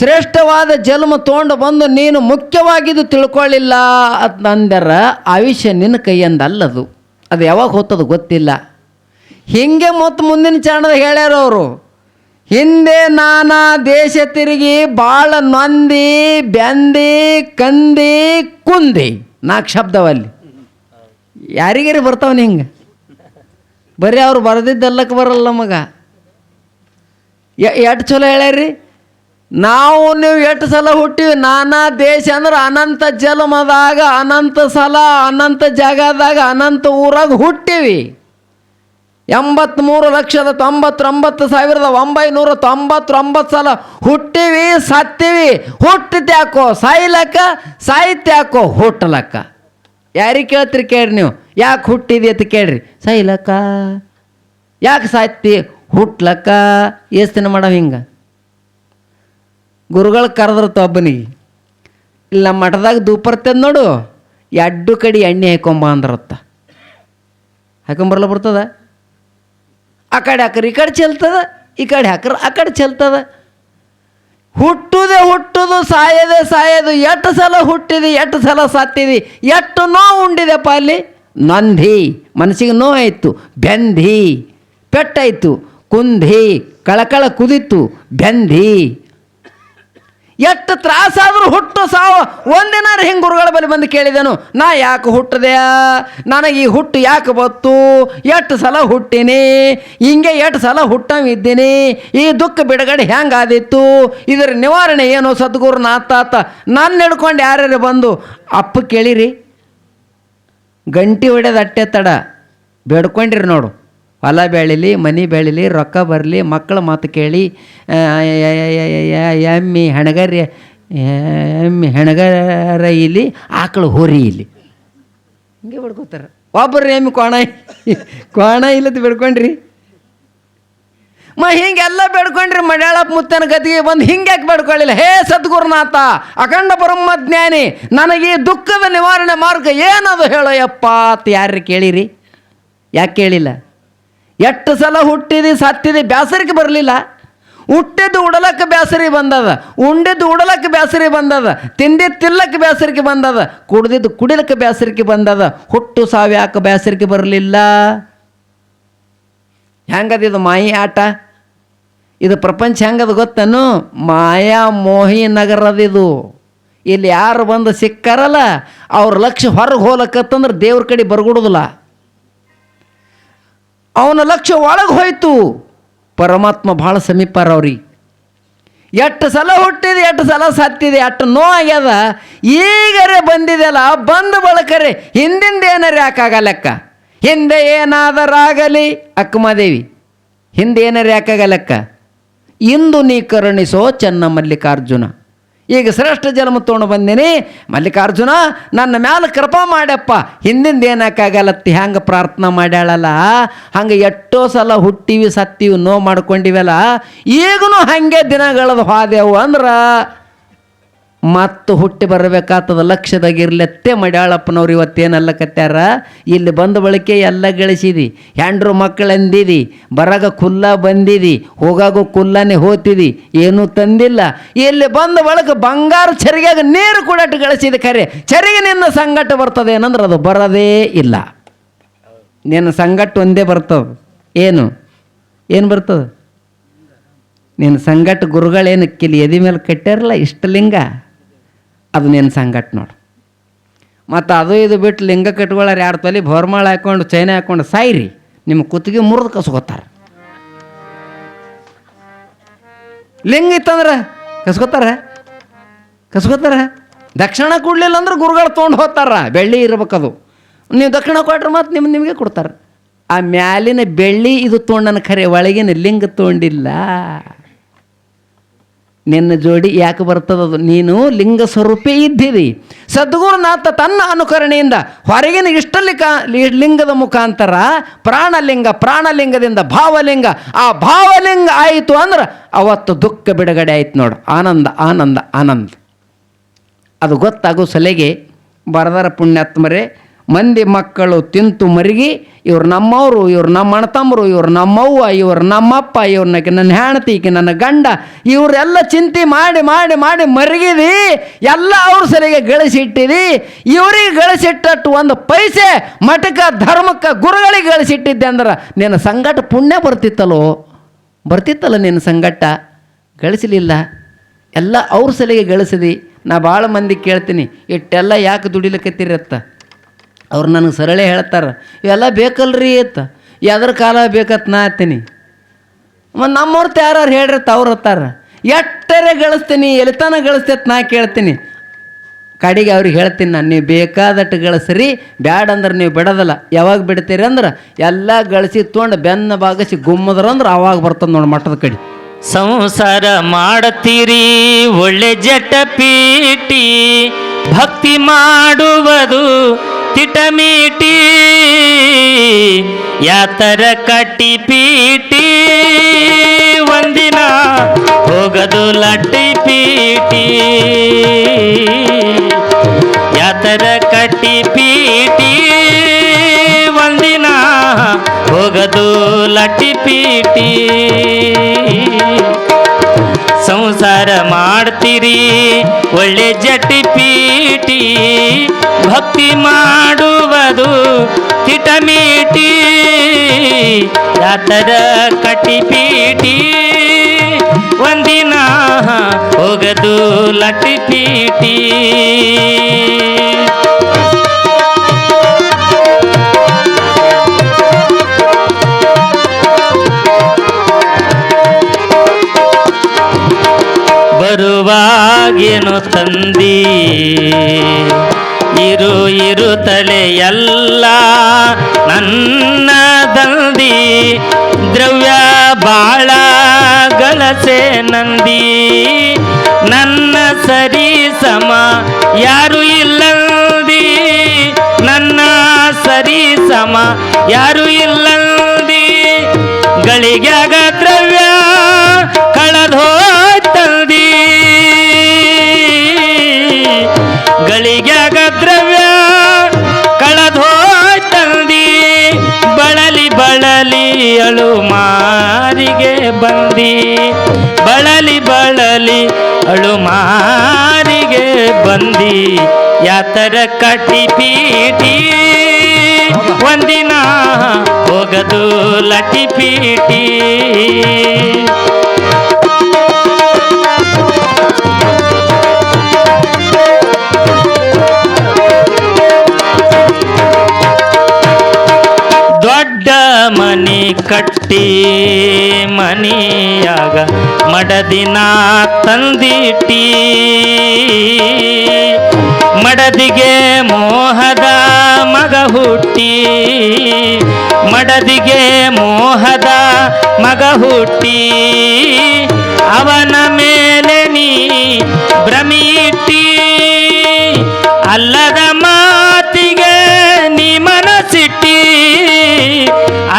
ಶ್ರೇಷ್ಠವಾದ ಜನ್ಮ ತೊಗೊಂಡು ಬಂದು ನೀನು ಮುಖ್ಯವಾಗಿದ್ದು ತಿಳ್ಕೊಳ್ಳಿಲ್ಲ ಅಂತಂದರ ಆಯುಷ್ಯ ನಿನ್ನ ಕೈಯಂದಲ್ಲದು. ಅದು ಯಾವಾಗ ಹೊತ್ತದು ಗೊತ್ತಿಲ್ಲ. ಹಿಂಗೆ ಮತ್ತು ಮುಂದಿನ ಚಾಣದ ಹೇಳ್ಯಾರ ಅವರು. ಹಿಂದೆ ನಾನಾ ದೇಶ ತಿರುಗಿ ಭಾಳ ನೊಂದಿ ಬೆಂದಿ ಕಂದಿ, ಕುಂದಿ. ನಾಲ್ಕು ಶಬ್ದವಲ್ಲಿ ಯಾರಿಗಾರಿ ಬರ್ತಾವನ ಹಿಂಗೆ? ಬರೀ ಅವ್ರು ಬರೆದಿದ್ದಲ್ಲಕ್ಕೆ ಬರಲ್ಲ ಮಗ ಎಷ್ಟು ಚಲೋ ಹೇಳ್ಯಾರಿ ನಾವು ನೀವು ಎಷ್ಟು ಸಲ ಹುಟ್ಟಿವಿ? ನಾನಾ ದೇಶ ಅಂದ್ರೆ ಅನಂತ ಜನ್ಮದಾಗ ಅನಂತ ಸಲ, ಅನಂತ ಜಾಗದಾಗ, ಅನಂತ ಊರಾಗ ಹುಟ್ಟಿವಿ. ಎಂಬತ್ತ್ಮೂರು ಲಕ್ಷದ ತೊಂಬತ್ತೊಂಬತ್ತು ಸಾವಿರದ ಒಂಬೈನೂರ ತೊಂಬತ್ತೊಂಬತ್ತು ಸಲ ಹುಟ್ಟಿವಿ, ಸತ್ತೀವಿ. ಹುಟ್ಟತ್ಯಾಕೋ? ಸಾಯ್ಲಕ್ಕ ಸಾಯ್ತ್ಯಾಕೋ? ಹುಟ್ಟಲಕ್ಕ ಯಾರಿಗೆ ಕೇಳ್ತೀರಿ ಕೇಳ್ರಿ ನೀವು? ಯಾಕೆ ಹುಟ್ಟಿದಿ ಅಂತ ಕೇಳ್ರಿ. ಸಾಯ್ಲಕ್ಕ ಯಾಕೆ ಸಾಯ್ತಿ? ಹುಟ್ಲಕ್ಕ ಎಷ್ಟು ದಿನ ಮಾಡವ ಹಿಂಗೆ? ಗುರುಗಳು ಕರೆದ್ರತ ಒಬ್ಬನಿಗೆ, ಇಲ್ಲ ನಮ್ಮ ಮಠದಾಗ ದೂಪರ್ತದ ನೋಡು, ಎಡ್ಡು ಕಡೆ ಎಣ್ಣೆ ಹಾಕೊಂಬ ಅಂದ್ರತ್ತ. ಹಾಕೊಂಬರ್ಲ ಬರ್ತದ? ಆ ಕಡೆ ಹಾಕ್ರಿ, ಈ ಕಡೆ ಚೆಲ್ತದ, ಈ ಕಡೆ ಹಾಕ್ರ, ಆ ಕಡೆ ಚೆಲ್ತದ. ಹುಟ್ಟುದೆ ಹುಟ್ಟುದು, ಸಾಯದೆ ಸಾಯೋದು ಎಷ್ಟು ಸಲ ಹುಟ್ಟಿದಿ ಎಷ್ಟು ಸಲ ಸತ್ತಿದಿ ಎಷ್ಟು ನೋವು ಉಂಡಿದೆಪ್ಪ ಅಲ್ಲಿ? ನಂದಿ, ಮನಸ್ಸಿಗೆ ನೋವಾಯಿತು ಬೆಂದಿ, ಪೆಟ್ಟಾಯಿತು, ಕುಂದಿ, ಕಳಕಳ ಕುದಿತು ಬೆಂದಿ. ಎಷ್ಟು ತ್ರಾಸಾದರೂ ಹುಟ್ಟು ಸಾವು. ಒಂದಿನಾರು ಹಿಂಗೆ ಗುರುಗಳ ಬಳಿ ಬಂದು ಕೇಳಿದೆನು, ನಾ ಯಾಕೆ ಹುಟ್ಟದೆ ನನಗೆ ಈ ಹುಟ್ಟು ಯಾಕೆ ಬತ್ತು? ಎಷ್ಟು ಸಲ ಹುಟ್ಟಿನಿ? ಹಿಂಗೆ ಎಷ್ಟು ಸಲ ಹುಟ್ಟವಿದ್ದೀನಿ? ಈ ದುಃಖ ಬಿಡುಗಡೆ ಹೆಂಗಾದಿತ್ತು ಇದರ ನಿವಾರಣೆ ಏನು ಸದ್ಗುರು ನಾತಾತ ನಾನು ಹಿಡ್ಕೊಂಡು ಯಾರ್ಯಾರು ಬಂದು, ಅಪ್ಪ ಕೇಳಿರಿ, ಗಂಟಿ ಹೊಡೆದ ಅಟ್ಟೆ ತಡ, ಬೇಡ್ಕೊಂಡಿರಿ ನೋಡು. ಹೊಲ ಬೆಳೀಲಿ, ಮನೆ ಬೆಳೀಲಿ, ರೊಕ್ಕ ಬರಲಿ, ಮಕ್ಕಳ ಮಾತು ಕೇಳಿ ಎಮ್ಮಿ ಹೆಣಗರಿ ಎಮ್ಮಿ ಹೆಣಗರ ಇಲ್ಲಿ ಆಕಳು ಹೋರಿ ಇಲ್ಲಿ ಹಿಂಗೆ ಬಿಡ್ಕೋತಾರೆ. ಒಬ್ಬರು ಎಮ್ಮಿ ಕೋಣ ಕೋಣ ಇಲ್ಲದ ಬಿಡ್ಕೊಂಡ್ರಿ. ಮ, ಹಿಂಗೆಲ್ಲ ಬೇಡ್ಕೊಂಡ್ರಿ ಮಡ್ಯಾಳಪ್ಪ ಮುತ್ತನ ಗತಿಗೆ ಬಂದು ಹಿಂಗೆ ಯಾಕೆ ಬೇಡ್ಕೊಳ್ಳಿಲ್ಲ? ಹೇ ಸದ್ಗುರುನಾಥ, ಅಖಂಡ ಬ್ರಹ್ಮ ಜ್ಞಾನಿ ನನಗೆ ಈ ದುಃಖದ ನಿವಾರಣೆ ಮಾರ್ಗ ಏನದು ಹೇಳೋ ಯಪ್ಪ ಅಂತ ಯಾರು ಕೇಳಿರಿ? ಯಾಕೆ ಕೇಳಿಲ್ಲ? ಎಷ್ಟು ಸಲ ಹುಟ್ಟಿದಿ, ಸತ್ತಿದೆ ಬ್ಯಾಸರಿಗೆ ಬರಲಿಲ್ಲ. ಹುಟ್ಟಿದ್ದು ಉಡಲಕ್ಕೆ ಬ್ಯಾಸರಿ ಬಂದದ, ಉಂಡಿದ್ದು ಉಡಲಕ್ಕೆ ಬ್ಯಾಸರಿ ಬಂದದ ತಿಂದಿದ್ದು ತಿಲ್ಲಕ್ಕೆ ಬ್ಯಾಸರಿಕೆ ಬಂದದ, ಕುಡಿದಿದ್ದು ಕುಡಿಲಕ್ಕೆ ಬ್ಯಾಸರಿಕೆ ಬಂದದ, ಹುಟ್ಟು ಸಾವು ಯಾಕೆ ಬ್ಯಾಸರಿಕೆ ಬರಲಿಲ್ಲ? ಹೆಂಗದ ಇದು ಮಾಯಿ ಆಟ? ಇದು ಪ್ರಪಂಚ ಹೆಂಗದ ಗೊತ್ತನು? ಮಾಯಾ ಮೋಹಿ ನಗರದಿದು. ಇಲ್ಲಿ ಯಾರು ಬಂದು ಸಿಕ್ಕಾರಲ್ಲ, ಅವ್ರ ಲಕ್ಷ್ಯ ಹೊರಗೆ ಹೋಗ್ಲಕ್ಕತ್ತಂದ್ರೆ ದೇವ್ರ ಕಡೆ ಬರ್ಗುಡುದಿಲ್ಲ. ಅವನ ಲಕ್ಷ್ಯ ಒಳಗೆ ಹೋಯ್ತು. ಪರಮಾತ್ಮ ಭಾಳ ಸಮೀಪಾರ ಅವ್ರಿಗೆ ಎಷ್ಟು ಸಲ ಹುಟ್ಟಿದೆ, ಎಷ್ಟು ಸಲ ಸತ್ತಿದೆ, ಎಷ್ಟು ನೋ ಆಗ್ಯದ. ಈಗರೆ ಬಂದಿದೆಲ್ಲ, ಬಂದ ಬಳಕರೆ ಹಿಂದಿಂದ ಏನಾರ ಯಾಕಾಗಲ್ಲಕ್ಕ ಹಿಂದೆ ಏನಾದರಾಗಲಿ ಅಕ್ಕಮಾದೇವಿ ಹಿಂದೆ ಏನಾರ ಯಾಕಾಗಲ್ಲಕ್ಕ ಇಂದು ನೀ ಕರುಣಿಸೋ ಈಗ ಶ್ರೇಷ್ಠ ಜನ್ಮ ತೊಗೊಂಡು ಬಂದೇನಿ. ಮಲ್ಲಿಕಾರ್ಜುನ, ನನ್ನ ಮ್ಯಾಲ ಕೃಪಾ ಮಾಡ್ಯಪ್ಪ. ಹಿಂದಿಂದ ಏನಕ್ಕಾಗಲತ್ತಿ ಹ್ಯಾಂಗೆ ಪ್ರಾರ್ಥನಾ ಮಾಡ್ಯಾಳಲ್ಲ? ಹಂಗೆ ಎಷ್ಟೋ ಸಲ ಹುಟ್ಟಿವಿ ಸತ್ತಿವಿ ನೋವು ಮಾಡ್ಕೊಂಡಿವಲ್ಲ. ಈಗನೂ ಹಾಗೆ ದಿನಗಳದು ಹಾದೆವು ಅಂದ್ರೆ ಮತ್ತು ಹುಟ್ಟಿ ಬರಬೇಕಾಗ್ತದ ಲಕ್ಷ್ಯದಾಗಿರ್ಲತ್ತೆ ಮಡ್ಯಾಳಪ್ಪನವ್ರು ಇವತ್ತೇನೆಲ್ಲ ಕತ್ಯಾರ ಇಲ್ಲಿ ಬಂದ ಬಳಿಕೆ ಎಲ್ಲ ಗಳಿಸಿದಿ. ಹೆಂಡ್ರು ಮಕ್ಕಳೆಂದಿದಿ ಬರಗ ಕುಲ್ಲ ಬಂದಿದಿ. ಹೋಗಾಗು ಕುಲ್ಲನೆ ಹೋತಿದಿ. ಏನೂ ತಂದಿಲ್ಲ. ಇಲ್ಲಿ ಬಂದ ಬಳಿಕ ಬಂಗಾರ ಚರಿಗ್ಯಾಗ ನೀರು ಕೂಡ ಗಳಿಸಿದ ಖರೆ. ಚರಿಗೆ ನಿನ್ನ ಸಂಗಟ ಬರ್ತದೆ ಏನಂದ್ರೆ ಅದು ಬರದೇ ಇಲ್ಲ. ನಿನ್ನ ಸಂಗಟ ಒಂದೇ ಬರ್ತದೆ. ಏನು? ಏನು ಬರ್ತದೆ? ನಿನ್ನ ಸಂಗಟ ಗುರುಗಳೇನು ಕಿಲಿ ಎದಿ ಮೇಲೆ ಕಟ್ಟ್ಯಾರಲ್ಲ ಇಷ್ಟಲಿಂಗ ಅದು ನಿನ್ನ ಸಂಗಟ್ ನೋಡು. ಮತ್ತು ಅದು ಇದು ಬಿಟ್ಟು ಲಿಂಗ ಕಟ್ಕೊಳ್ಳಾರ ಎರಡು ತೊಲಿ ಭೋರ್ಮಾಳ ಹಾಕ್ಕೊಂಡು, ಚೈನ ಹಾಕ್ಕೊಂಡು ಸಾಯ್ರಿ ನಿಮ್ಮ ಕುತ್ತಿಗೆ ಮುರಿದು ಕಸ್ಕೊತಾರೆ. ಲಿಂಗ ಇತ್ತಂದ್ರೆ ಕಸ್ಕೊತಾರೆ? ಕಸ್ಕೊತಾರೆ? ದಕ್ಷಿಣ ಕೊಡಲಿಲ್ಲ ಅಂದ್ರೆ ಗುರುಗಳು ತೊಗೊಂಡು ಹೋಗ್ತಾರ, ಬೆಳ್ಳಿ ಇರ್ಬೇಕದು. ನೀವು ದಕ್ಷಿಣ ಕೊಟ್ರೆ ಮತ್ತು ನಿಮ್ಮ ನಿಮಗೆ ಕೊಡ್ತಾರೆ. ಆ ಮ್ಯಾಲಿನ ಬೆಳ್ಳಿ ಇದು ತೊಗೊಂಡನ ಖರೆ ಒಳಗಿನ ಲಿಂಗ ತೊಗೊಂಡಿಲ್ಲ. ನಿನ್ನ ಜೋಡಿ ಯಾಕೆ ಬರ್ತದದು ನೀನು ಲಿಂಗ ಸ್ವರೂಪೇ ಇದ್ದೀರಿ ಸದ್ಗುರುನಾಥ ತನ್ನ ಅನುಕರಣೆಯಿಂದ ಹೊರಗಿನ ಇಷ್ಟಲಿಕ ಲಿಂಗದ ಮುಖಾಂತರ ಪ್ರಾಣಲಿಂಗ, ಪ್ರಾಣಲಿಂಗದಿಂದ ಭಾವಲಿಂಗ, ಆ ಭಾವಲಿಂಗ ಆಯಿತು ಅಂದ್ರೆ ಅವತ್ತು ದುಃಖ ಬಿಡುಗಡೆ ಆಯ್ತು ನೋಡು. ಆನಂದ ಆನಂದ ಆನಂದ. ಅದು ಗೊತ್ತಾಗೋ ಸಲಿಗೆ ಬರದರ ಪುಣ್ಯಾತ್ಮರೇ ಮಂದಿ ಮಕ್ಕಳು ತಿಂತು ಮರಿಗಿ, ಇವ್ರು ನಮ್ಮವರು, ಇವ್ರು ನಮ್ಮ ಅಣ್ಣತಮ್ಮರು, ಇವ್ರು ನಮ್ಮವ್ವ ಇವ್ರು ನಮ್ಮಪ್ಪ ಇವ್ರನ್ನಕ್ಕೆ ನನ್ನ ಹೆಂಡತಿ, ಈಕೆ ನನ್ನ ಗಂಡ, ಇವರೆಲ್ಲ ಚಿಂತೆ ಮಾಡಿ ಮಾಡಿ ಮಾಡಿ ಮರಿಗಿದಿ, ಎಲ್ಲ ಅವ್ರ ಸರಿಗೆ ಗಳಿಸಿಟ್ಟಿದಿ. ಇವರಿಗೆ ಗಳಿಸಿಟ್ಟಟ್ಟು ಒಂದು ಪೈಸೆ ಮಠಕ್ಕೆ, ಧರ್ಮಕ್ಕೆ, ಗುರುಗಳಿಗೆ ಗಳಿಸಿಟ್ಟಿದ್ದೆ ಅಂದ್ರೆ ನಿನ್ನ ಸಂಗಟ ಪುಣ್ಯ ಬರ್ತಿತ್ತಲ್ಲೋ? ಬರ್ತಿತ್ತಲ್ಲ ನಿನ್ನ ಸಂಗಟ? ಗಳಿಸಲಿಲ್ಲ. ಎಲ್ಲ ಅವ್ರ ಸಲಿಗೆ ಗಳಿಸಿದಿ. ನಾ ಭಾಳ ಮಂದಿ ಕೇಳ್ತೀನಿ, ಇಟ್ಟೆಲ್ಲ ಯಾಕೆ ದುಡಿಲಿಕತ್ತೀರತ್ತ? ಅವ್ರು ನನಗೆ ಸರಳೆ ಹೇಳ್ತಾರೆ, ಇವೆಲ್ಲ ಬೇಕಲ್ರಿ ಅತ್ತ ಯಾವ್ದ್ರ ಕಾಲ ಬೇಕತ್ ನಾ ಆತೀನಿ ಮತ್ತು ನಮ್ಮವ್ರತ ಯಾರು ಹೇಳ್ರಿ ಅವ್ರು ಹತ್ತಾರ. ಎಟ್ಟರೆ ಗಳಿಸ್ತೀನಿ ಎಲಿತಾನ ಗಳಿಸ್ತೈತೆ ನಾ ಕೇಳ್ತೀನಿ. ಕಡೆಗೆ ಅವ್ರಿಗೆ ಹೇಳ್ತೀನಿ, ನಾನು ನೀವು ಬೇಕಾದಟ್ಟು ಗಳಿಸ್ರಿ, ಬ್ಯಾಡ ಅಂದ್ರೆ ನೀವು ಬಿಡೋದಲ್ಲ. ಯಾವಾಗ ಬಿಡ್ತೀರಿ ಅಂದ್ರೆ, ಎಲ್ಲ ಗಳಿಸಿ ತೊಗೊಂಡು ಬೆನ್ನ ಬಾಗಿಸಿ ಗುಮ್ಮದ್ರಂದ್ರೆ ಅವಾಗ ಬರ್ತದೆ ನೋಡಿ ಮಠದ ಕಡೆ. ಸಂಸಾರ ಮಾಡತೀರಿ, ಒಳ್ಳೆ ಜಟ ಪೀಟಿ ಭಕ್ತಿ ಮಾಡುವುದು ತಿಟಮೀಟಿ, ಯಾತರ ಕಟ್ಟಿ ಪೀಟಿ ಒಂದಿನ ಹೋಗದು ಲಟ್ಟಿ ಪೀಟಿ. ಯಾತರ ಕಟ್ಟಿ ಪೀಟಿ ಒಂದಿನ ಹೋಗದು ಲಟ್ಟಿ ಪೀಟಿ. ಸಂಸಾರ ಮಾಡ್ತೀರಿ ಒಳ್ಳೆ ಜಟಿ ಪೀಟಿ ಭಕ್ತಿ ಮಾಡುವುದು ತಿಟಮೀಟಿ ಯಾತರ ಕಟ್ಟಿ ಪೀಟಿ ಒಂದಿನ ಹೋಗದು ಲಟ್ಟಿ ಬರುವಾಗೇನು ತಂದಿ ಇರು ಇರು ತಲೆ ಎಲ್ಲ ನನ್ನ ದಂದಿ ದ್ರವ್ಯ ಬಾಳ ಗಳಸೆ ನಂದಿ. ನನ್ನ ಸರಿ ಸಮ ಯಾರು ಇಲ್ಲಂದಿ. ನನ್ನ ಸರಿ ಸಮ ಯಾರು ಬಳಲಿ ಅಳು ಮಾರಿಗೆ ಬಂದಿ. ಬಳಲಿ ಬಳಲಿ ಅಳು ಮಾರಿಗೆ ಬಂದಿ. ಯಾತರ ಕಟ್ಟಿ ಪೀಟಿ ಒಂದಿನ ಹೋಗದು ಲಟಿ ಪೀಟಿ ಮನಿ ಕಟ್ಟಿ ಮನಿಯಾಗ ಮಡದಿನ ತಂದಿಟ್ಟಿ. ಮಡದಿಗೆ ಮೋಹದ ಮಗ ಹುಟ್ಟಿ. ಮಡದಿಗೆ ಮೋಹದ ಮಗ ಹುಟ್ಟಿ. ಅವನ ಮೇಲೆ ನೀ ಭ್ರಮಿಟ್ಟಿ ಅಲ್ಲದ ಮಾತಿಗೆ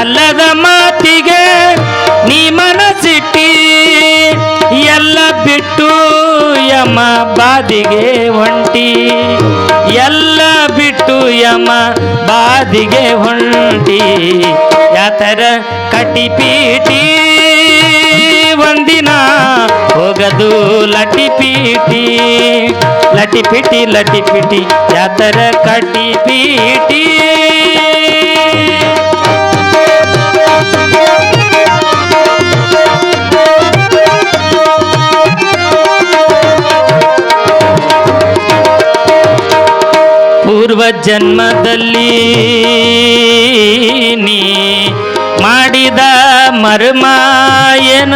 ಅಲ್ಲದ ಮಾತಿಗೆ ನೀ ಮನಸಿಟ್ಟಿ, ಎಲ್ಲ ಬಿಟ್ಟು ಯಮ ಬಾದಿಗೆ ಹೊಂಟಿ. ಎಲ್ಲ ಬಿಟ್ಟು ಯಮ ಬಾದಿಗೆ ಹೊಂಟಿ. ಯಾತರ ಕಟ್ಟಿ ಪೀಟಿ ಒಂದಿನ ಹೋಗದು ಲಟಿ ಪೀಟಿ ಲಟಿ ಪಿಟಿ ಲಟಿ ಪಿಟಿ ಯಾತರ ಕಟ್ಟಿ ಜನ್ಮದಲ್ಲಿ ನೀ ಮಾಡಿದ ಮರ್ಮ ಏನ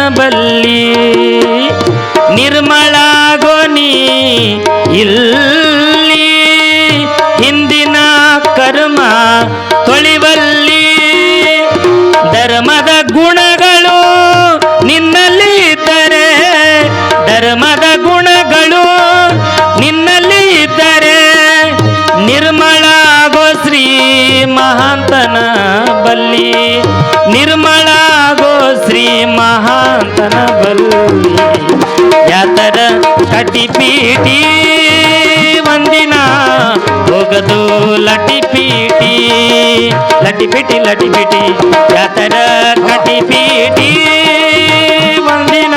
ಮಹಾಂತನ ಬಲ್ಲಿ ಯಾತರ ಪೀಟಿ ಒಂದಿನ ಹೋಗದು ಲಟಿ ಪೀಟಿ ಲಟಿ ಪಿಟಿ ಲಟಿ ಪಿಟಿ ಜಾತರ ಕಟಿ ಪೀಟಿ ಒಂದಿನ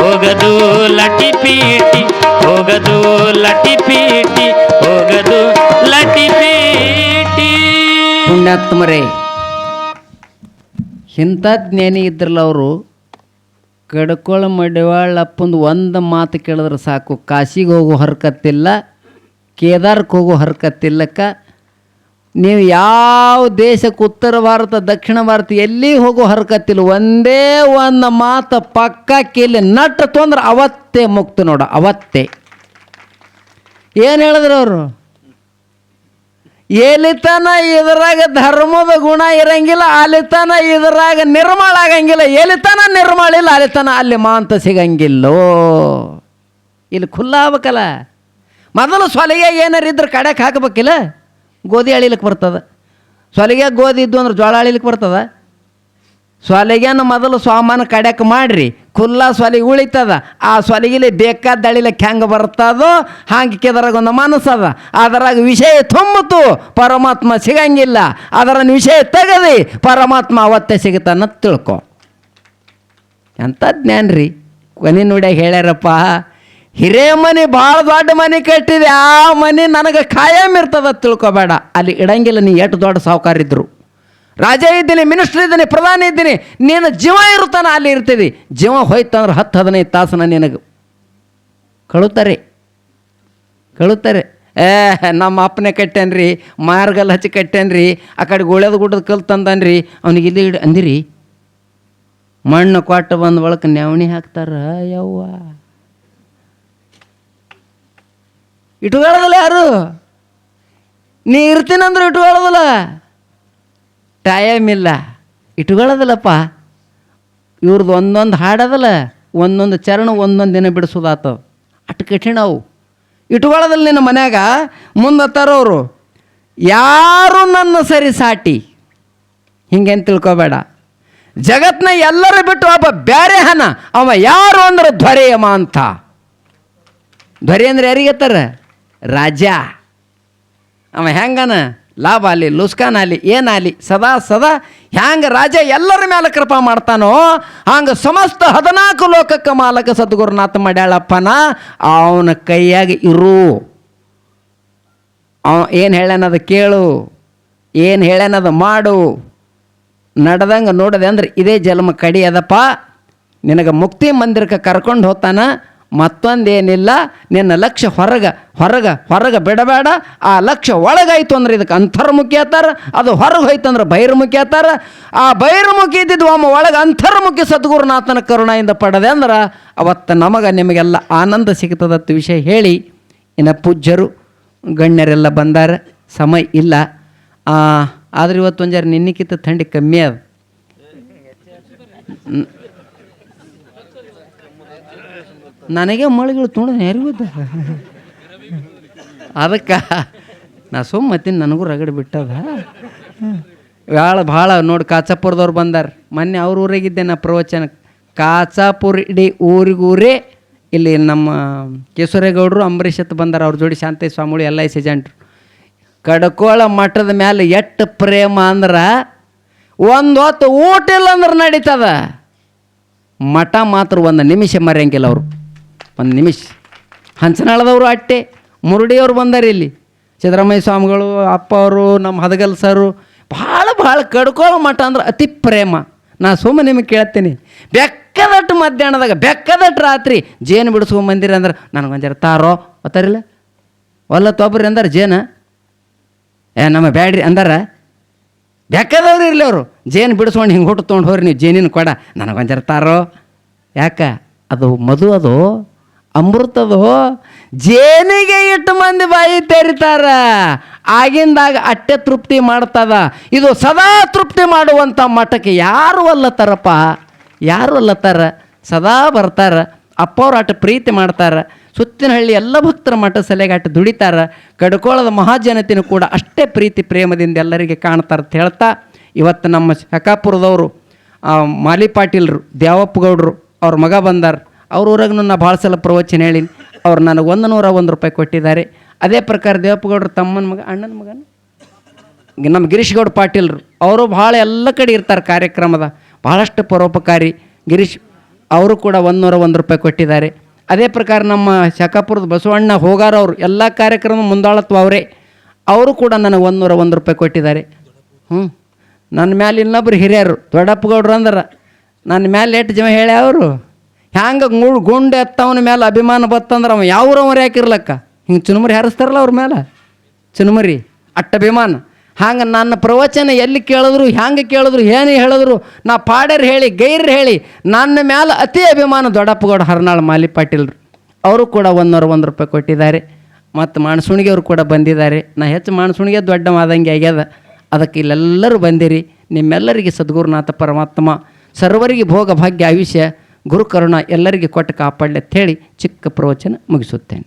ಹೋಗದು ಲಟಿ ಪೀಟಿ ಹೋಗದು ಲಟಿ ಪೀಟಿ ಹೋಗದು ಲಟಿ ಪೀಟಿ ಪುಣ್ಯಾತ್ಮರೇ ಇಂಥ ಜ್ಞಾನಿ ಇದ್ರಲ್ಲ ಅವರು ಕಡ್ಕೊಳ ಮಡಿವಾಳಪ್ಪಂದು ಒಂದು ಮಾತು ಕೇಳಿದ್ರೆ ಸಾಕು, ಕಾಶಿಗೆ ಹೋಗೋ ಹರ್ಕತ್ತಿಲ್ಲ ಕೇದಾರಕ್ಕೆ ಹೋಗೋ ಹರ್ಕತ್ತಿಲ್ಲಕ್ಕ. ನೀವು ಯಾವ ದೇಶಕ್ಕೆ ಉತ್ತರ ಭಾರತ, ದಕ್ಷಿಣ ಭಾರತ, ಎಲ್ಲಿ ಹೋಗೋ ಹರ್ಕತ್ತಿಲ್ಲ, ಒಂದೇ ಒಂದು ಮಾತು ಪಕ್ಕ ಕೇಳಿ ನಟ್ಟ ತೊಂದ್ರೆ ಅವತ್ತೇ ಮುಕ್ತ ನೋಡ, ಅವತ್ತೇ. ಏನು ಹೇಳಿದ್ರು ಅವರು? ಎಲಿತನ ಇದ್ರಾಗ ಧರ್ಮದ ಗುಣ ಇರಂಗಿಲ್ಲ ಅಲಿತನ ಇದ್ರಾಗ ನಿರ್ಮಳ ಆಗಂಗಿಲ್ಲ. ಎಲಿತನ ನಿರ್ಮಳ ಇಲ್ಲ ಅಲಿತನ ಅಲ್ಲಿ ಮಾಂತ ಸಿಗಂಗಿಲ್ಲೋ. ಇಲ್ಲಿ ಖುಲ್ಲ ಆಗ್ಬೇಕಲ್ಲ. ಮೊದಲು ಸೊಲಿಗೆ ಏನಾರು ಇದ್ರೆ ಕಡೆಗೆ ಹಾಕಬೇಕಿಲ್ಲ, ಗೋಧಿ ಅಳಿಲಿಕ್ಕೆ ಬರ್ತದೆ. ಸೊಲಿಗೆ ಗೋಧಿ ಇದ್ದು ಅಂದ್ರೆ ಜೋಳ ಅಳಿಲಿಕ್ಕೆ ಬರ್ತದ. ಸೊಲಿಗೆನ ಮೊದಲು ಸ್ವಾಮಾನ ಕಡ್ಯಾಕ ಮಾಡ್ರಿ. ಖುಲ್ಲ ಸೊಲಿಗೆ ಉಳಿತದ. ಆ ಸೊಲಿಗಿಲಿ ಬೇಕಾದ ಅಳಿಲಕ್ಕೆ ಹೆಂಗೆ ಬರ್ತದೋ ಹಾಗೆ ಕೆದರಾಗ ಒಂದು ಮನಸ್ಸದ. ಅದರಾಗ ವಿಷಯ ತುಂಬಿತು, ಪರಮಾತ್ಮ ಸಿಗಂಗಿಲ್ಲ. ಅದರ ವಿಷಯ ತೆಗದಿ, ಪರಮಾತ್ಮ ಅವತ್ತೇ ಸಿಗುತ್ತಾನ ತಿಳ್ಕೊ. ಎಂಥ ಜ್ಞಾನ ರೀ? ಕೊನೆ ನುಡಿಯಾಗ ಹೇಳ್ಯಾರಪ್ಪ ಹಿರೇ ಮನೆ ಭಾಳ ದೊಡ್ಡ ಮನೆ ಕಟ್ಟಿದೆ, ಆ ಮನೆ ನನಗೆ ಖಾಯಂ ಇರ್ತದ ತಿಳ್ಕೊಬೇಡ. ಅಲ್ಲಿ ಇಡಂಗಿಲ್ಲ ನೀ ಎಷ್ಟು ದೊಡ್ಡ ಸಾವುಕಾರ ಇದ್ರು. ರಾಜ ಇದ್ದೀನಿ, ಮಿನಿಸ್ಟರ್ ಇದ್ದೀನಿ, ಪ್ರಧಾನಿ ಇದ್ದೀನಿ, ನೀನು ಜೀವ ಇರುತ್ತಾನ ಅಲ್ಲಿ ಇರ್ತೀವಿ ಜೀವ ಹೋಯ್ತಂದ್ರೆ ಹತ್ತು, ಹದಿನೈದು ತಾಸನ ನಿನಗೆ ಕಳುತ್ತಾರೆ ಕಳುತ್ತಾರೆ ಏ, ನಮ್ಮ ಅಪ್ಪನೇ ಕಟ್ಟೇನ್ರಿ, ಮಾರ್ಗಲ್ ಹಚ್ಚಿ ಕಟ್ಟೇನ್ರಿ, ಆ ಕಡೆ ಗುಳ್ಯದ ಗುಡ್ಡದ ಕಲ್ ತಂದನ್ರಿ. ಅವ್ನಿಗೆ ಇಲ್ಲಿ ಇಡ, ಅಂದಿರಿ. ಮಣ್ಣು ಕೊಟ್ಟು ಬಂದ ಒಳಕ್ಕೆ ನೆವಣಿ ಹಾಕ್ತಾರ, ಯವ್ವ. ಇಟ್ಕೊಳ್ಳೋದಿಲ್ಲ ಯಾರು? ನೀ ಇರ್ತೀನಂದ್ರೆ ಇಟ್ಕೊಳ್ಳೋದಿಲ್ಲ ಟೈಮ್ ಇಲ್ಲ. ಇಟ್ಕೊಳ್ಳೋದಿಲ್ಲಪ್ಪ ಇವ್ರದ್ದು ಒಂದೊಂದು ಹಾಡದಲ್ಲ, ಒಂದೊಂದು ಚರಣ ಒಂದೊಂದು ದಿನ ಬಿಡಿಸೋದಾತು. ಅಷ್ಟು ಕಠಿಣ ಅವು. ಇಟ್ಕೊಳ್ಳೋದಲ್ಲ ನಿನ್ನ ಮನ್ಯಾಗ ಮುಂದೆ ತರೋರು ಯಾರು ನನ್ನ ಸರಿ ಸಾಟಿ? ಹಿಂಗೇನು ತಿಳ್ಕೊಬೇಡ. ಜಗತ್ನ ಎಲ್ಲರೂ ಬಿಟ್ಟು ಒಬ್ಬ ಬೇರೆ ಹನ ಅವ ಯಾರು ಅಂದ್ರೆ ಧ್ವರೆಯಮ ಅಂತ. ಧ್ವರಿ ಅಂದ್ರೆ ಯಾರಿಗೆತ್ತಾರ ರಾಜ. ಅವ ಹೆಂಗನ? ಲಾಭ ಆಗಲಿ ಲುಸ್ಕಾನ್ ಆಗಲಿ ಏನಾಗಲಿ ಸದಾ ಸದಾ ಹ್ಯಾಂಗ ರಾಜ ಎಲ್ಲರ ಮೇಲೆ ಕೃಪಾ ಮಾಡ್ತಾನೋ, ಹಂಗೆ ಸಮಸ್ತ ಹದಿನಾಲ್ಕು ಲೋಕಕ್ಕೆ ಮಾಲಕ ಸದ್ಗುರುನಾಥ ಮಾಡ್ಯಾಳಪ್ಪನ ಅವನ ಕೈಯಾಗಿ ಇರು. ಅವ ಏನು ಹೇಳ್ಯಾನದು ಕೇಳು, ಏನು ಹೇಳ್ಯಾನದು ಮಾಡು. ನಡೆದಂಗೆ ನೋಡದೆ ಅಂದ್ರೆ ಇದೇ ಜನ್ಮ ಕಡಿ ಅದಪ್ಪ ನಿನಗೆ ಮುಕ್ತಿ ಮಂದಿರಕ್ಕೆ ಕರ್ಕೊಂಡು ಹೋಗ್ತಾನ ಮತ್ತೊಂದೇನಿಲ್ಲ, ನಿನ್ನ ಲಕ್ಷ್ಯ ಹೊರಗೆ ಹೊರಗೆ ಹೊರಗೆ ಬಿಡಬೇಡ. ಆ ಲಕ್ಷ್ಯ ಒಳಗಾಯ್ತು ಅಂದ್ರೆ ಇದಕ್ಕೆ ಅಂತರ್ಮುಖಿ ಆತಾರ, ಅದು ಹೊರಗೆ ಹೋಯ್ತು ಅಂದ್ರೆ ಬಹಿರ್ಮುಖಿ ಆತಾರ. ಆ ಬಹಿರ್ಮುಖಿ ಇದ್ದಿದ್ದು ಒಮ್ಮ ಒಳಗೆ ಅಂತರ್ಮುಖಿ ಸದ್ಗುರುನಾಥನ ಕರುಣೆಯಿಂದ ಪಡೆದೆ ಅಂದ್ರೆ ಅವತ್ತು ನಮಗೆ ನಿಮಗೆಲ್ಲ ಆನಂದ ಸಿಗ್ತದತ್ತು ವಿಷಯ ಹೇಳಿ ಇನ್ನು ಪೂಜ್ಯರು, ಗಣ್ಯರೆಲ್ಲ ಬಂದಾರ, ಸಮಯ ಇಲ್ಲ. ಆದ್ರೆ ಇವತ್ತು ನಿನ್ನಕ್ಕಿಂತ ನಿನ್ನಿಕ್ಕಿಂತ ಥಂಡಿ ಕಮ್ಮಿ ಅದ ನ್- ನನಗೆ ಮಳೆಗಳು ತುಂಡ ನೆರವಿದ್ದ ಅದಕ್ಕೆ ನಾ ಸುಮ್ಮ ಮತ್ತಿನ ನನಗೂ ರಗಡ್ ಬಿಟ್ಟದ. ಭಾಳ ಭಾಳ ನೋಡಿ ಕಾಚಾಪುರದವ್ರು ಬಂದಾರ. ಮೊನ್ನೆ ಅವ್ರ ಊರಾಗಿದ್ದೆ ನಾ ಪ್ರವಚನ. ಕಾಚಾಪುರ ಇಡೀ ಊರಿಗೂರೇ ಇಲ್ಲಿ ನಮ್ಮ ಕೇಶವರೇಗೌಡರು ಅಂಬರೀಷ್ ಅಂತ ಬಂದಾರ ಅವ್ರ ಜೋಡಿ ಶಾಂತಿ ಸ್ವಾಮಿಗಳು ಎಲ್ಲ ಐಸ್ ಏಜೆಂಟ್ರು ಕಡಕೋಳ ಮಠದ ಮೇಲೆ ಎಷ್ಟು ಪ್ರೇಮ ಅಂದ್ರೆ ಒಂದು ಹೊತ್ತು ಊಟ ಇಲ್ಲ ಅಂದ್ರೆ ನಡೀತದ. ಮಠ ಮಾತ್ರ ಒಂದು ನಿಮಿಷ ಮರೆಯಂಗಿಲ್ಲ ಅವರು. ಒಂದು ನಿಮಿಷ. ಹಂಚನಾಳದವರು ಅಟ್ಟೆ, ಮುರುಡಿಯವರು ಬಂದಾರೆ ಇಲ್ಲಿ. ಸಿದ್ದರಾಮಯ್ಯ ಸ್ವಾಮಿಗಳು ಅಪ್ಪ ಅವರು ನಮ್ಮ ಹದಗಲ್ ಸರು ಭಾಳ ಭಾಳ ಕಡ್ಕೊಳ್ಳೋ ಮಠ ಅಂದ್ರೆ ಅತಿ ಪ್ರೇಮ. ನಾ ಸುಮ್ಮನೆ ನಿಮಗೆ ಕೇಳ್ತೀನಿ. ಬೆಕ್ಕದಟ್ಟು ಮಧ್ಯಾಹ್ನದಾಗ ಬೆಕ್ಕದಟ್ಟು ರಾತ್ರಿ ಜೇನು ಬಿಡಿಸ್ಕೊಂಡು ಬಂದಿರಿ ಅಂದ್ರೆ ನನಗೆ ಜರ ತಾರೋ ಒತ್ತಾರಿಲ್ಲ ಒಲ್ಲ ತೊಬ್ರಿ ಅಂದ್ರೆ ಜೇನ. ಏ, ನಮ್ಮ ಬ್ಯಾಡ್ರಿ ಅಂದಾರ. ಬೆಕ್ಕದವ್ರು ಇರಲಿ ಅವರು. ಜೇನು ಬಿಡಿಸ್ಕೊಂಡು ಹಿಂಗೆ ಹುಟ್ಟು ತೊಗೊಂಡು ಹೋಗ್ರಿ ನೀವು, ಜೇನಿನ ಕೊಡ. ನನಗೆ ಜರ ತಾರೋ. ಯಾಕ? ಅದು ಮಧು ಅದು. ಅಮೃತ ಅದು ಜೇನಿಗೆ ಇಟ್ಟು ಮಂದಿ ಬಾಯಿ ತೆರಿತಾರ. ಆಗಿಂದಾಗ ಅಟ್ಟೆ ತೃಪ್ತಿ ಮಾಡ್ತದ. ಇದು ಸದಾ ತೃಪ್ತಿ ಮಾಡುವಂಥ ಮಠಕ್ಕೆ ಯಾರು ಅಲ್ಲತ್ತಾರಪ್ಪ ಯಾರು ಅಲ್ಲತ್ತಾರ ಸದಾ ಬರ್ತಾರ. ಅಪ್ಪವ್ರು ಅಟ್ಟು ಪ್ರೀತಿ ಮಾಡ್ತಾರೆ. ಸುತ್ತಿನ ಹಳ್ಳಿ ಎಲ್ಲ ಭಕ್ತರ ಮಠ ಸಲೆಗಾಟ ದುಡಿತಾರೆ. ಕಡ್ಕೋಳದ ಮಹಾಜನತಿನ ಕೂಡ ಅಷ್ಟೇ ಪ್ರೀತಿ ಪ್ರೇಮದಿಂದ ಎಲ್ಲರಿಗೆ ಕಾಣ್ತಾರ ಅಂತ ಹೇಳ್ತಾ ಇವತ್ತು ನಮ್ಮ ಶಕಾಪುರದವರು ಮಾಲಿ ಪಾಟೀಲ್ರು ದ್ಯಾವಪ್ಪ ಗೌಡ್ರು ಅವ್ರ ಮಗ ಬಂದಾರ. ಅವ್ರ ಊರಾಗ ನನ್ನ ಭಾಳ ಸಲ ಪ್ರವಚನ ಹೇಳಿನಿ. ಅವ್ರು ನನಗೆ ಒಂದು ನೂರ ಒಂದು ರೂಪಾಯಿ ಕೊಟ್ಟಿದ್ದಾರೆ. ಅದೇ ಪ್ರಕಾರ ದೇವಪ್ಪ ಗೌಡ್ರು ತಮ್ಮನ ಮಗ, ಅಣ್ಣನ ಮಗನ? ನಮ್ಮ ಗಿರೀಶ್ ಗೌಡ ಪಾಟೀಲ್ರು, ಅವರು ಭಾಳ ಎಲ್ಲ ಕಡೆ ಇರ್ತಾರೆ ಕಾರ್ಯಕ್ರಮದ. ಭಾಳಷ್ಟು ಪರೋಪಕಾರಿ. ಗಿರೀಶ್, ಅವರು ಕೂಡ ಒಂದೂರ ಒಂದು ರೂಪಾಯಿ ಕೊಟ್ಟಿದ್ದಾರೆ. ಅದೇ ಪ್ರಕಾರ ನಮ್ಮ ಶಕಾಪುರದ ಬಸವಣ್ಣ ಹೋಗಾರವ್ರು ಎಲ್ಲ ಕಾರ್ಯಕ್ರಮ ಮುಂದಾಳತ್ವ ಅವರೇ. ಅವರು ಕೂಡ ನನಗೆ ಒಂದೂರ ಒಂದು ರೂಪಾಯಿ ಕೊಟ್ಟಿದ್ದಾರೆ. ಹ್ಞೂ. ನನ್ನ ಮ್ಯಾಲೆ ಇನ್ನೊಬ್ರು ಹಿರಿಯರು, ದೊಡ್ಡಪ್ಪಗೌಡ್ರು ಅಂದ್ರೆ, ನನ್ನ ಮ್ಯಾಲೆ ಎಷ್ಟು ಜನ ಹೇಳ್ಯಾವರು? ಹ್ಯಾಂಗೆ ಗುಳ್ ಗುಂಡು ಎತ್ತವನ ಮೇಲೆ ಅಭಿಮಾನ ಬತ್ತಂದ್ರೆ ಅವ ಯಾವ್ರವ್ರು ಯಾಕಿರ್ಲಕ್ಕ? ಹಿಂಗೆ ಚುನುಮರಿ ಹಾರಿಸ್ತಾರಲ್ಲ ಅವ್ರ ಮೇಲೆ ಚುನುಮರಿ ಅಟ್ಟ ಅಭಿಮಾನ ಹಂಗೆ ನನ್ನ ಪ್ರವಚನ ಎಲ್ಲಿ ಕೇಳಿದ್ರು, ಹ್ಯಾಂಗೆ ಕೇಳಿದ್ರು, ಏನು ಹೇಳಿದ್ರು, ನಾ ಪಾಡ್ಯರು ಹೇಳಿ ಗೈರ್ ಹೇಳಿ, ನನ್ನ ಮೇಲೆ ಅತಿ ಅಭಿಮಾನ ದೊಡ್ಡಪ್ಪಗೌಡ ಹರ್ನಾಳ್ ಮಾಲಿ ಪಾಟೀಲ್ರು. ಅವರು ಕೂಡ ಒಂದೂರ ಒಂದು ರೂಪಾಯಿ ಕೊಟ್ಟಿದ್ದಾರೆ. ಮತ್ತು ಮಾಣಸುಣಿಗೆ ಅವರು ಕೂಡ ಬಂದಿದ್ದಾರೆ. ನಾ ಹೆಚ್ಚು ಮಾಣಸುಣಿಗೆ ದೊಡ್ಡ ಮಾದಂಗೆ ಆಗ್ಯದ. ಅದಕ್ಕೆ ಇಲ್ಲೆಲ್ಲರೂ ಬಂದಿರಿ. ನಿಮ್ಮೆಲ್ಲರಿಗೆ ಸದ್ಗುರುನಾಥ ಪರಮಾತ್ಮ ಸರ್ವರಿಗೆ ಭೋಗ ಭಾಗ್ಯ ಆಯುಷ್ಯ. ಗುರುಕರುಣ ಎಲ್ಲರಿಗೆ ಕೊಟ್ಟು ಕಾಪಾಡಲಿ ಹೇಳಿ ಚಿಕ್ಕ ಪ್ರವಚನ ಮುಗಿಸುತ್ತೇನೆ.